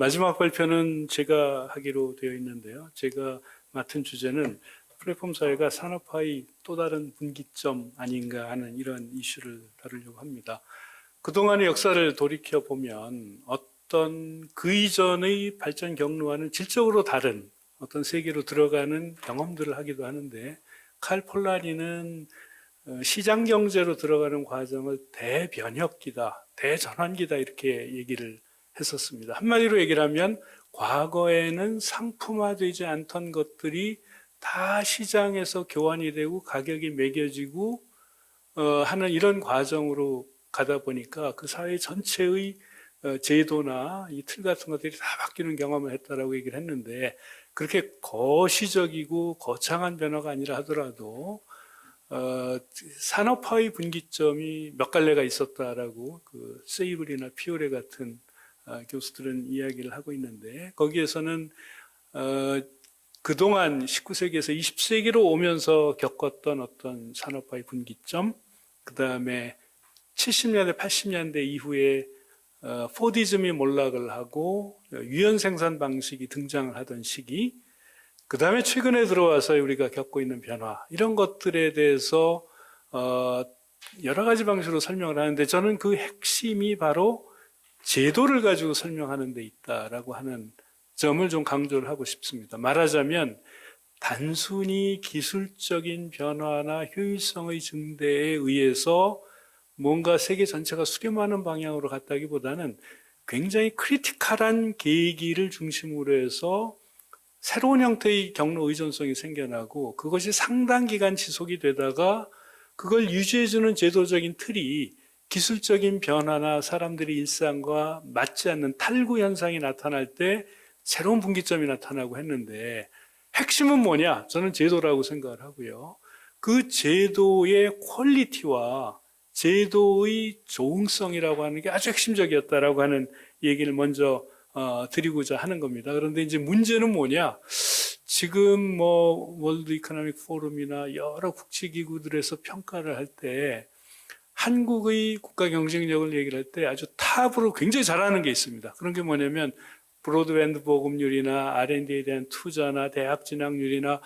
마지막 발표는 제가 하기로 되어 있는데요. 제가 맡은 주제는 플랫폼 사회가 산업화의 또 다른 분기점 아닌가 하는 이런 이슈를 다루려고 합니다. 그동안의 역사를 돌이켜 보면 어떤 그 이전의 발전 경로와는 질적으로 다른 어떤 세계로 들어가는 경험들을 하기도 하는데 칼 폴라니는 어, 시장 경제로 들어가는 과정을 대변혁기다, 대전환기다 이렇게 얘기를 했었습니다. 한마디로 얘기를 하면 과거에는 상품화되지 않던 것들이 다 시장에서 교환이 되고 가격이 매겨지고 어, 하는 이런 과정으로 가다 보니까 그 사회 전체의 어, 제도나 이 틀 같은 것들이 다 바뀌는 경험을 했다라고 얘기를 했는데 그렇게 거시적이고 거창한 변화가 아니라 하더라도 어, 산업화의 분기점이 몇 갈래가 있었다라고 그 세이블이나 피오레 같은 어, 교수들은 이야기를 하고 있는데 거기에서는 어, 그동안 19세기에서 20세기로 오면서 겪었던 어떤 산업화의 분기점, 그 다음에 70년대, 80년대 이후에 어, 포디즘이 몰락을 하고 유연 생산 방식이 등장을 하던 시기, 그 다음에 최근에 들어와서 우리가 겪고 있는 변화 이런 것들에 대해서 어, 여러 가지 방식으로 설명을 하는데 저는 그 핵심이 바로 제도를 가지고 설명하는 데 있다라고 하는 점을 좀 강조를 하고 싶습니다. 말하자면 단순히 기술적인 변화나 효율성의 증대에 의해서 뭔가 세계 전체가 수렴하는 방향으로 갔다기보다는 굉장히 크리티컬한 계기를 중심으로 해서 새로운 형태의 경로 의존성이 생겨나고 그것이 상당 기간 지속이 되다가 그걸 유지해주는 제도적인 틀이 기술적인 변화나 사람들의 일상과 맞지 않는 탈구 현상이 나타날 때 새로운 분기점이 나타나고 했는데 핵심은 뭐냐? 저는 제도라고 생각을 하고요. 그 제도의 퀄리티와 제도의 조응성이라고 하는 게 아주 핵심적이었다라고 하는 얘기를 먼저 어, 드리고자 하는 겁니다. 그런데 이제 문제는 뭐냐? 지금 뭐 월드 이코노믹 포럼이나 여러 국제 기구들에서 평가를 할 때 한국의 국가 경쟁력을 얘기를 할 때 아주 탑으로 굉장히 잘하는 게 있습니다. 그런 게 뭐냐면 브로드밴드 보급률이나 R&D에 대한 투자나 대학 진학률이나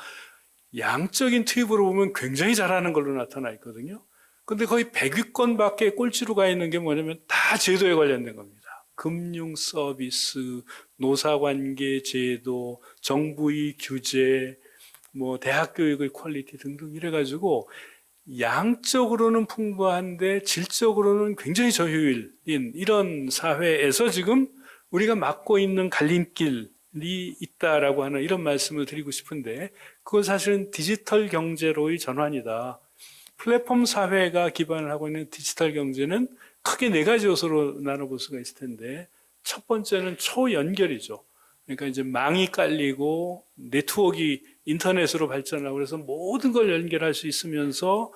양적인 투입으로 보면 굉장히 잘하는 걸로 나타나 있거든요. 근데 거의 100위권 밖에 꼴찌로 가 있는 게 뭐냐면 다 제도에 관련된 겁니다. 금융 서비스, 노사관계 제도, 정부의 규제, 뭐 대학 교육의 퀄리티 등등 이래가지고 양적으로는 풍부한데 질적으로는 굉장히 저효율인 이런 사회에서 지금 우리가 맡고 있는 갈림길이 있다라고 하는 이런 말씀을 드리고 싶은데 그건 사실은 디지털 경제로의 전환이다. 플랫폼 사회가 기반을 하고 있는 디지털 경제는 크게 네 가지 요소로 나눠볼 수가 있을 텐데 첫 번째는 초연결이죠. 그러니까 이제 망이 깔리고 네트워크 인터넷으로 발전하고 그래서 모든 걸 연결할 수 있으면서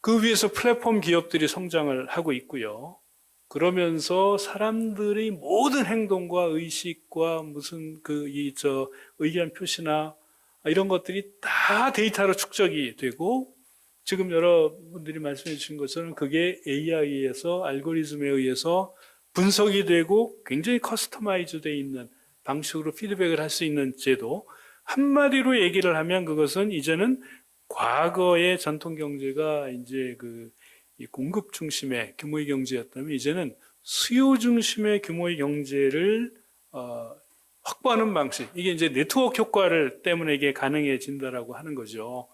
그 위에서 플랫폼 기업들이 성장을 하고 있고요. 그러면서 사람들의 모든 행동과 의식과 무슨 그 이 저 의견 표시나 이런 것들이 다 데이터로 축적이 되고 지금 여러분들이 말씀해 주신 것처럼 그게 AI에서 알고리즘에 의해서 분석이 되고 굉장히 커스터마이즈 되어 있는 방식으로 피드백을 할 수 있는 제도. 한마디로 얘기를 하면 그것은 이제는 과거의 전통 경제가 이제 그 공급 중심의 규모의 경제였다면 이제는 수요 중심의 규모의 경제를 어, 확보하는 방식. 이게 이제 네트워크 효과를 때문에 이게 가능해진다라고 하는 거죠.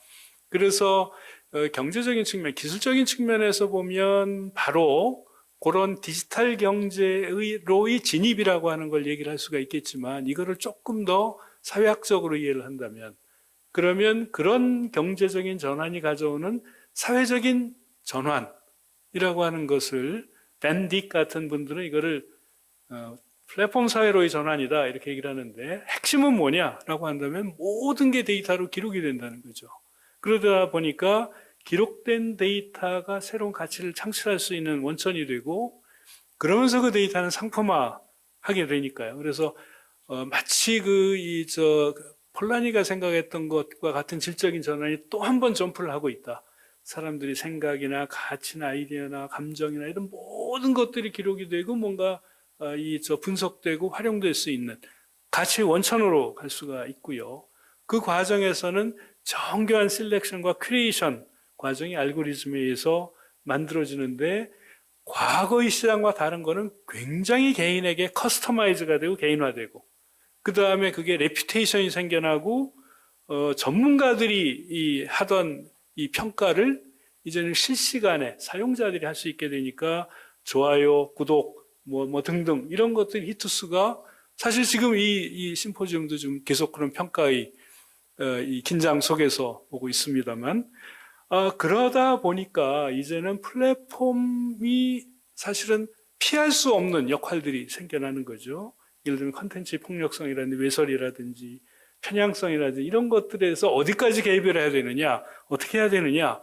그래서 어, 경제적인 측면, 기술적인 측면에서 보면 바로 그런 디지털 경제로의 진입이라고 하는 걸 얘기를 할 수가 있겠지만 이거를 조금 더 사회학적으로 이해를 한다면 그러면 그런 경제적인 전환이 가져오는 사회적인 전환이라고 하는 것을 밴딕 같은 분들은 이거를 어, 플랫폼 사회로의 전환이다 이렇게 얘기를 하는데 핵심은 뭐냐라고 한다면 모든 게 데이터로 기록이 된다는 거죠. 그러다 보니까 기록된 데이터가 새로운 가치를 창출할 수 있는 원천이 되고 그러면서 그 데이터는 상품화하게 되니까요. 그래서 어, 마치 그 이 저 폴라니가 생각했던 것과 같은 질적인 전환이 또 한 번 점프를 하고 있다. 사람들이 생각이나 가치나 아이디어나 감정이나 이런 모든 것들이 기록이 되고 뭔가 어, 이저 분석되고 활용될 수 있는 가치의 원천으로 갈 수가 있고요. 그 과정에서는 정교한 셀렉션과 크리에이션 과정이 알고리즘에 의해서 만들어지는데 과거의 시장과 다른 거는 굉장히 개인에게 커스터마이즈가 되고 개인화되고 그 다음에 그게 레퓨테이션이 생겨나고 어, 전문가들이 이 하던 이 평가를 이제는 실시간에 사용자들이 할 수 있게 되니까 좋아요, 구독, 뭐, 뭐 등등 이런 것들 히트수가 사실 지금 이, 이 심포지움도 좀 계속 그런 평가의 어, 이 긴장 속에서 오고 있습니다만 아, 그러다 보니까 이제는 플랫폼이 사실은 피할 수 없는 역할들이 생겨나는 거죠. 예를 들면 컨텐츠 폭력성이라든지 외설이라든지 편향성이라든지 이런 것들에서 어디까지 개입을 해야 되느냐, 어떻게 해야 되느냐.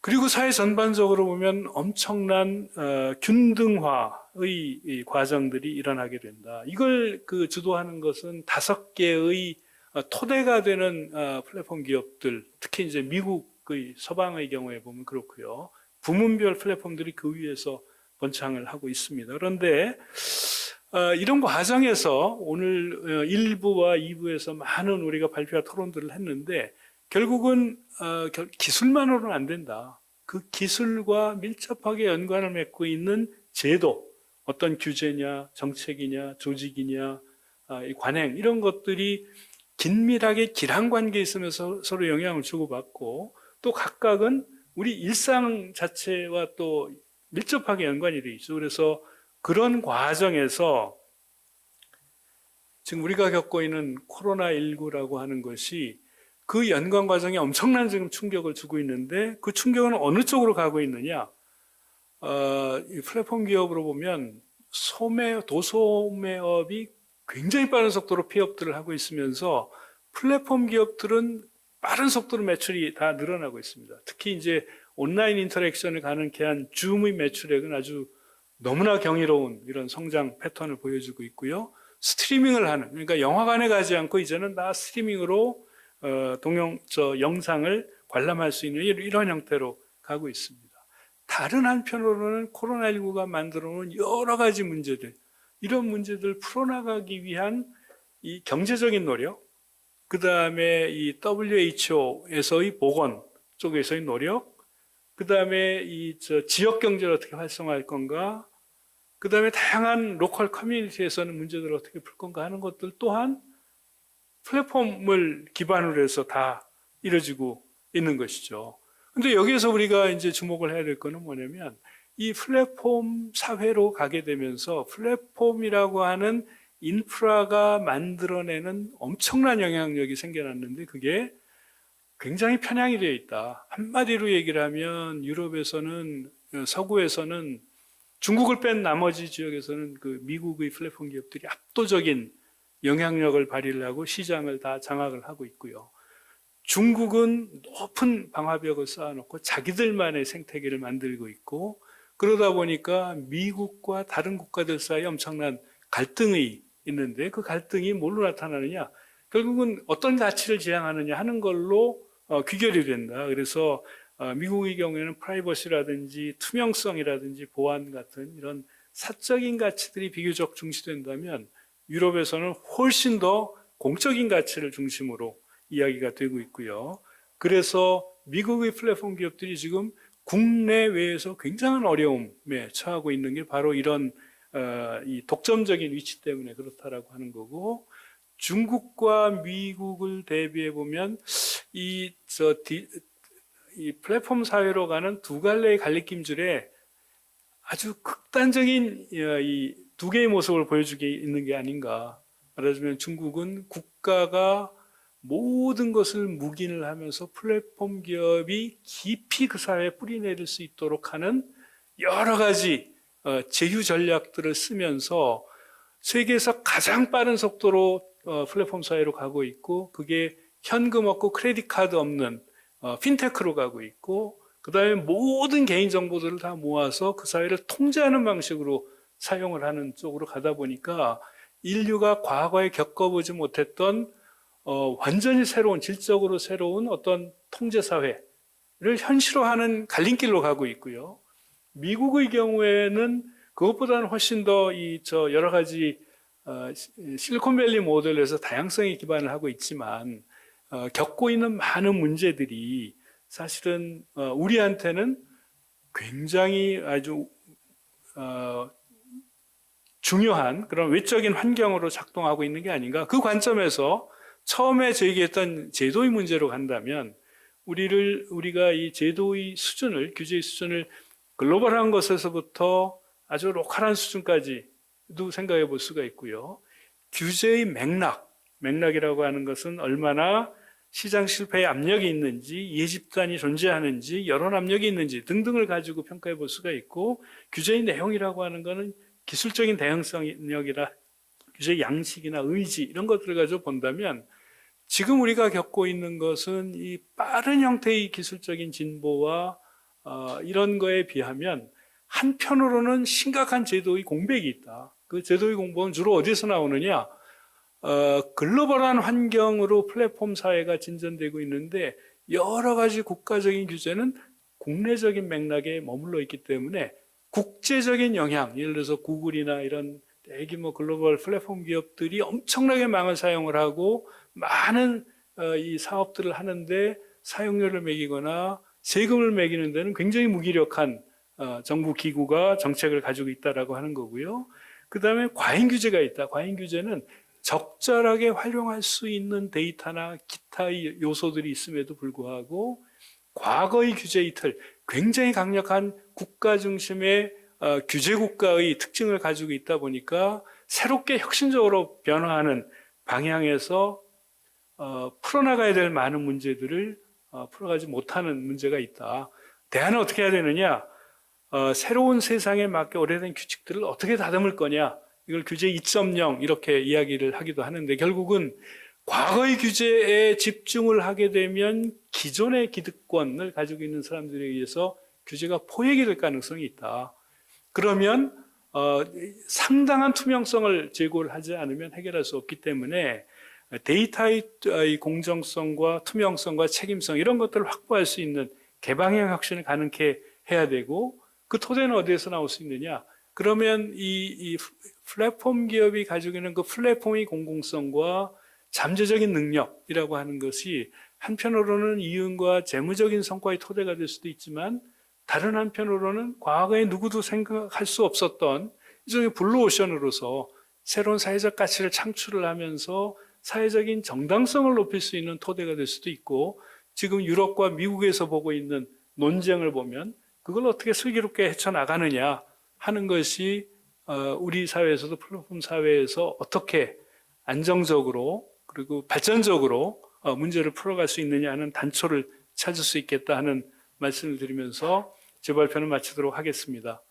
그리고 사회 전반적으로 보면 엄청난 어, 균등화의 이 과정들이 일어나게 된다. 이걸 그 주도하는 것은 다섯 개의 어, 토대가 되는 어, 플랫폼 기업들, 특히 이제 미국 의 서방의 경우에 보면 그렇고요. 부문별 플랫폼들이 그 위에서 번창을 하고 있습니다. 그런데 어, 이런 과정에서 오늘 어, 1부와 2부에서 많은 우리가 발표와 토론들을 했는데 결국은 어, 결- 기술만으로는 안 된다. 그 기술과 밀접하게 연관을 맺고 있는 제도, 어떤 규제냐, 정책이냐, 조직이냐, 아, 이 관행 이런 것들이 긴밀하게 기란 관계에 있으면서 서로 영향을 주고받고 또 각각은 우리 일상 자체와 또 밀접하게 연관이 돼 있죠. 그래서 그런 과정에서 지금 우리가 겪고 있는 코로나19라고 하는 것이 그 연관 과정에 엄청난 지금 충격을 주고 있는데 그 충격은 어느 쪽으로 가고 있느냐? 어, 이 플랫폼 기업으로 보면 소매, 도소매업이 굉장히 빠른 속도로 폐업들을 하고 있으면서 플랫폼 기업들은 빠른 속도로 매출이 다 늘어나고 있습니다. 특히 이제 온라인 인터랙션을 가능케 한 줌의 매출액은 아주 너무나 경이로운 이런 성장 패턴을 보여주고 있고요. 스트리밍을 하는 그러니까 영화관에 가지 않고 이제는 다 스트리밍으로 어, 동영 저 영상을 관람할 수 있는 이- 이런 형태로 가고 있습니다. 다른 한편으로는 코로나19가 만들어 놓은 여러 가지 문제들 이런 문제들 풀어나가기 위한 이 경제적인 노력, 그 다음에 이 WHO에서의 보건 쪽에서의 노력, 그 다음에 이저 지역 경제를 어떻게 활성화할 건가, 그 다음에 다양한 로컬 커뮤니티에서는 문제들을 어떻게 풀 건가 하는 것들 또한 플랫폼을 기반으로 해서 다 이루어지고 있는 것이죠. 근데 여기에서 우리가 이제 주목을 해야 될 거는 뭐냐면 이 플랫폼 사회로 가게 되면서 플랫폼이라고 하는 인프라가 만들어내는 엄청난 영향력이 생겨났는데 그게 굉장히 편향이 되어 있다. 한마디로 얘기를 하면 유럽에서는 어, 서구에서는 중국을 뺀 나머지 지역에서는 그 미국의 플랫폼 기업들이 압도적인 영향력을 발휘를 하고 시장을 다 장악을 하고 있고요. 중국은 높은 방화벽을 쌓아놓고 자기들만의 생태계를 만들고 있고 그러다 보니까 미국과 다른 국가들 사이에 엄청난 갈등이 있는데 그 갈등이 뭘로 나타나느냐? 결국은 어떤 가치를 지향하느냐 하는 걸로 어, 귀결이 된다. 그래서 어, 미국의 경우에는 프라이버시라든지 투명성이라든지 보안 같은 이런 사적인 가치들이 비교적 중시된다면 유럽에서는 훨씬 더 공적인 가치를 중심으로 이야기가 되고 있고요. 그래서 미국의 플랫폼 기업들이 지금 국내외에서 굉장한 어려움에 처하고 있는 게 바로 이런 어, 이 독점적인 위치 때문에 그렇다라고 하는 거고 중국과 미국을 대비해 보면 이저 이 플랫폼 사회로 가는 두 갈래의 갈림길줄에 아주 극단적인 어, 이두 개의 모습을 보여주게 있는 게 아닌가. 말하자면 중국은 국가가 모든 것을 묵인을 하면서 플랫폼 기업이 깊이 그 사회에 뿌리 내릴 수 있도록 하는 여러 가지 어, 제휴 전략들을 쓰면서 세계에서 가장 빠른 속도로 어, 플랫폼 사회로 가고 있고 그게 현금 없고 크레딧 카드 없는 어, 핀테크로 가고 있고 그 다음에 모든 개인 정보들을 다 모아서 그 사회를 통제하는 방식으로 사용을 하는 쪽으로 가다 보니까 인류가 과거에 겪어보지 못했던 어, 완전히 새로운 질적으로 새로운 어떤 통제 사회를 현실화하는 갈림길로 가고 있고요. 미국의 경우에는 그것보다는 훨씬 더 이 저 여러 가지 어, 시- 실리콘밸리 모델에서 다양성에 기반을 하고 있지만 어, 겪고 있는 많은 문제들이 사실은 어, 우리한테는 굉장히 아주 어, 중요한 그런 외적인 환경으로 작동하고 있는 게 아닌가. 그 관점에서 처음에 제기했던 제도의 문제로 간다면 우리를 우리가 이 제도의 수준을 규제의 수준을 글로벌한 것에서부터 아주 로컬한 수준까지도 생각해 볼 수가 있고요. 규제의 맥락, 맥락이라고 하는 것은 얼마나 시장 실패의 압력이 있는지, 이해집단이 존재하는지, 여론 압력이 있는지 등등을 가지고 평가해 볼 수가 있고, 규제의 내용이라고 하는 것은 기술적인 대응성력이라 규제 양식이나 의지 이런 것들을 가지고 본다면 지금 우리가 겪고 있는 것은 이 빠른 형태의 기술적인 진보와 어, 이런 거에 비하면 한편으로는 심각한 제도의 공백이 있다. 그 제도의 공백은 주로 어디서 나오느냐? 어, 글로벌한 환경으로 플랫폼 사회가 진전되고 있는데 여러 가지 국가적인 규제는 국내적인 맥락에 머물러 있기 때문에 국제적인 영향, 예를 들어서 구글이나 이런 대규모 글로벌 플랫폼 기업들이 엄청나게 망을 사용을 하고 많은 어, 이 사업들을 하는데 사용료를 매기거나 세금을 매기는 데는 굉장히 무기력한 어, 정부 기구가 정책을 가지고 있다라고 하는 거고요. 그 다음에 과잉 규제가 있다. 과잉 규제는 적절하게 활용할 수 있는 데이터나 기타의 요소들이 있음에도 불구하고 과거의 규제의 틀, 굉장히 강력한 국가 중심의 어, 규제 국가의 특징을 가지고 있다 보니까 새롭게 혁신적으로 변화하는 방향에서 어, 풀어나가야 될 많은 문제들을 어, 풀어가지 못하는 문제가 있다. 대안은 어떻게 해야 되느냐? 어, 새로운 세상에 맞게 오래된 규칙들을 어떻게 다듬을 거냐? 이걸 규제 2.0 이렇게 이야기를 하기도 하는데 결국은 과거의 규제에 집중을 하게 되면 기존의 기득권을 가지고 있는 사람들에 의해서 규제가 포획이 될 가능성이 있다. 그러면 어, 상당한 투명성을 제고를 하지 않으면 해결할 수 없기 때문에 데이터의 공정성과 투명성과 책임성 이런 것들을 확보할 수 있는 개방형 혁신을 가능케 해야 되고 그 토대는 어디에서 나올 수 있느냐? 그러면 이, 이 플랫폼 기업이 가지고 있는 그 플랫폼의 공공성과 잠재적인 능력이라고 하는 것이 한편으로는 이윤과 재무적인 성과의 토대가 될 수도 있지만 다른 한편으로는 과거에 누구도 생각할 수 없었던 일종의 블루오션으로서 새로운 사회적 가치를 창출을 하면서 사회적인 정당성을 높일 수 있는 토대가 될 수도 있고 지금 유럽과 미국에서 보고 있는 논쟁을 보면 그걸 어떻게 슬기롭게 헤쳐나가느냐 하는 것이 어, 우리 사회에서도 플랫폼 사회에서 어떻게 안정적으로 그리고 발전적으로 어, 문제를 풀어갈 수 있느냐 하는 단초를 찾을 수 있겠다 하는 말씀을 드리면서 제 발표는 마치도록 하겠습니다.